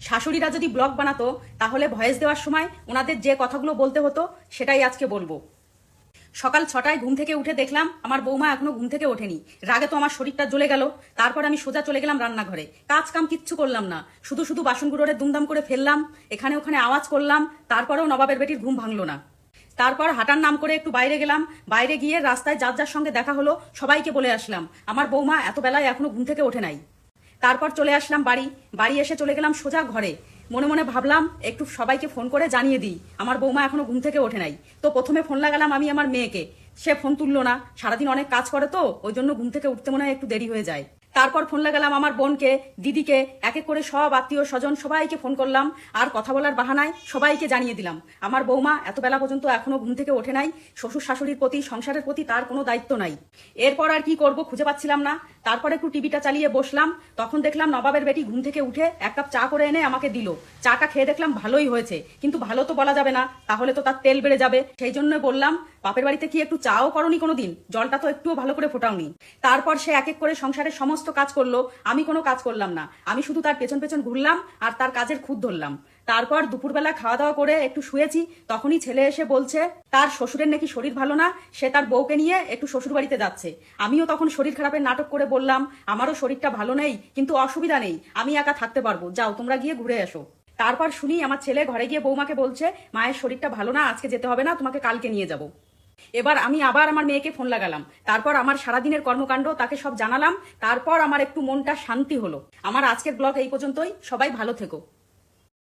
শাশুড়িরা যদি ব্লগ বানাতো, তাহলে ভয়েস দেওয়ার সময় ওনাদের যে কথাগুলো বলতে হতো, সেটাই আজকে বলব। সকাল ছটায় ঘুম থেকে উঠে দেখলাম, আমার বৌমা এখনও ঘুম থেকে ওঠেনি। রাগে তো আমার শরীরটা জ্বলে গেল। তারপর আমি সোজা চলে গেলাম রান্নাঘরে। কাজ কাম কিচ্ছু করলাম না। শুধু শুধু বাসনগুলোরে দুমদাম করে ফেললাম, এখানে ওখানে আওয়াজ করলাম, তারপরেও নবাবের বেটির ঘুম ভাঙলো না। তারপর হাঁটার নাম করে একটু বাইরে গেলাম। বাইরে গিয়ে রাস্তায় যার যার সঙ্গে দেখা হলো, সবাইকে বলে আসলাম, আমার বৌমা এত বেলায় এখনও ঘুম থেকে ওঠে নাই। তারপর চলে আসলাম বাড়ি। বাড়ি এসে চলে গেলাম সোজা ঘরে। মনে মনে ভাবলাম, একটু সবাইকে ফোন করে জানিয়ে দিই। আমার বৌমা এখনও ঘুম থেকে ওঠে নাই। তো প্রথমে ফোন লাগালাম আমি আমার মেয়েকে। সে ফোন তুললো না। সারাদিন অনেক কাজ করে তো, ওই জন্য ঘুম থেকে উঠতে মনে হয় একটু দেরি হয়ে যায়। তারপর ফোন লাগালাম আমার বোনকে, দিদিকে। এক এক করে সব আত্মীয় স্বজন সবাইকে ফোন করলাম। আর কথা বলার বাহানায় সবাইকে জানিয়ে দিলাম। আমার বৌমা এত বেলা পর্যন্ত এখনও ঘুম থেকে ওঠে নাই। শ্বশুর শাশুড়ির প্রতি, সংসারের প্রতি তার কোনো দায়িত্ব নাই। এরপর আর কি করব খুঁজে পাচ্ছিলাম না। তারপর একটু টিভিটা চালিয়ে বসলাম, তখন দেখলাম নবাবের বেটি ঘুম থেকে উঠে এক কাপ চা করে এনে আমাকে দিল। চাটা খেয়ে দেখলাম ভালোই হয়েছে, কিন্তু ভালো তো বলা যাবে না, তাহলে তো তার তেল বেড়ে যাবে। সেই জন্য বললাম, বাপের বাড়িতে কি একটু চাও করনি কোনোদিন? জলটা তো একটুও ভালো করে ফোটাওনি। তারপর সে এক এক করে সংসারের সমস্ত কাজ করল, আমি কোনো কাজ করলাম না। আমি শুধু তার পেছন পেছন ঘুরলাম আর তার কাজের খুদ ধরলাম। তারপর দুপুরবেলা খাওয়া দাওয়া করে একটু শুয়েছি, তখনই ছেলে এসে বলছে, তার শ্বশুরের নাকি শরীর ভালো না, সে তার বউকে নিয়ে একটু শ্বশুর বাড়িতে যাচ্ছে। আমিও তখন শরীর খারাপের নাটক করে বললাম, আমারও শরীরটা ভালো নেই, কিন্তু অসুবিধা নেই, আমি একা থাকতে পারব, যাও তোমরা গিয়ে ঘুরে এসো। তারপর শুনি আমার ছেলে ঘরে গিয়ে বৌমাকে বলছে, মায়ের শরীরটা ভালো না, আজকে যেতে হবে না, তোমাকে কালকে নিয়ে যাব। এবার আমি আবার আমার মেয়েকে ফোন লাগালাম, তারপর আমার সারাদিনের কর্মকাণ্ড তাকে সব জানালাম, তারপর আমার একটু মনটা শান্তি হলো। আমার আজকের ব্লগ এই পর্যন্তই, সবাই ভালো থেকো।